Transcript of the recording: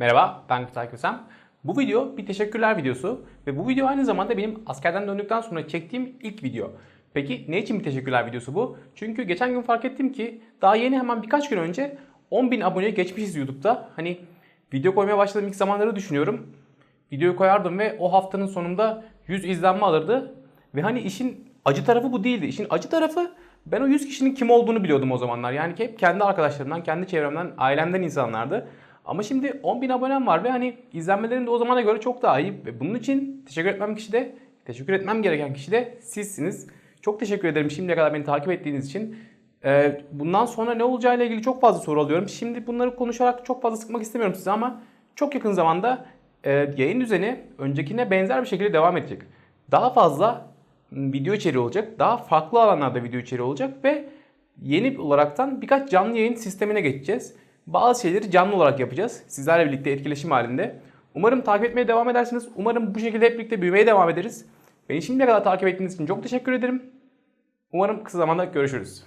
Merhaba, ben Kutay Kösem. Bu video bir teşekkürler videosu ve bu video aynı zamanda benim askerden döndükten sonra çektiğim ilk video. Peki ne için bir teşekkürler videosu bu? Çünkü geçen gün fark ettim ki daha yeni hemen birkaç gün önce 10.000 aboneye geçmişiz YouTube'da. Hani video koymaya başladığım ilk zamanları düşünüyorum. Videoyu koyardım ve o haftanın sonunda 100 izlenme alırdı. Ve hani işin acı tarafı bu değildi. İşin acı tarafı ben o 100 kişinin kim olduğunu biliyordum o zamanlar. Yani hep kendi arkadaşlarımdan, kendi çevremden, ailemden insanlardı. Ama şimdi 10.000 abonem var ve hani izlenmelerim de o zamana göre çok daha iyi. Ve bunun için teşekkür etmem kişi de, teşekkür etmem gereken kişi de sizsiniz. Çok teşekkür ederim şimdiye kadar beni takip ettiğiniz için. Ee, bundan sonra ne olacağıyla ilgili çok fazla soru alıyorum. Şimdi bunları konuşarak çok fazla sıkmak istemiyorum size ama çok yakın zamanda e, yayın düzeni öncekine benzer bir şekilde devam edecek. Daha fazla video içeriği olacak. Daha farklı alanlarda video içeriği olacak ve yeni olaraktan birkaç canlı yayın sistemine geçeceğiz. Bazı şeyleri canlı olarak yapacağız. Sizlerle birlikte etkileşim halinde. Umarım takip etmeye devam edersiniz. Umarım bu şekilde hep birlikte büyümeye devam ederiz. Beni şimdiye kadar takip ettiğiniz için çok teşekkür ederim. Umarım kısa zamanda görüşürüz.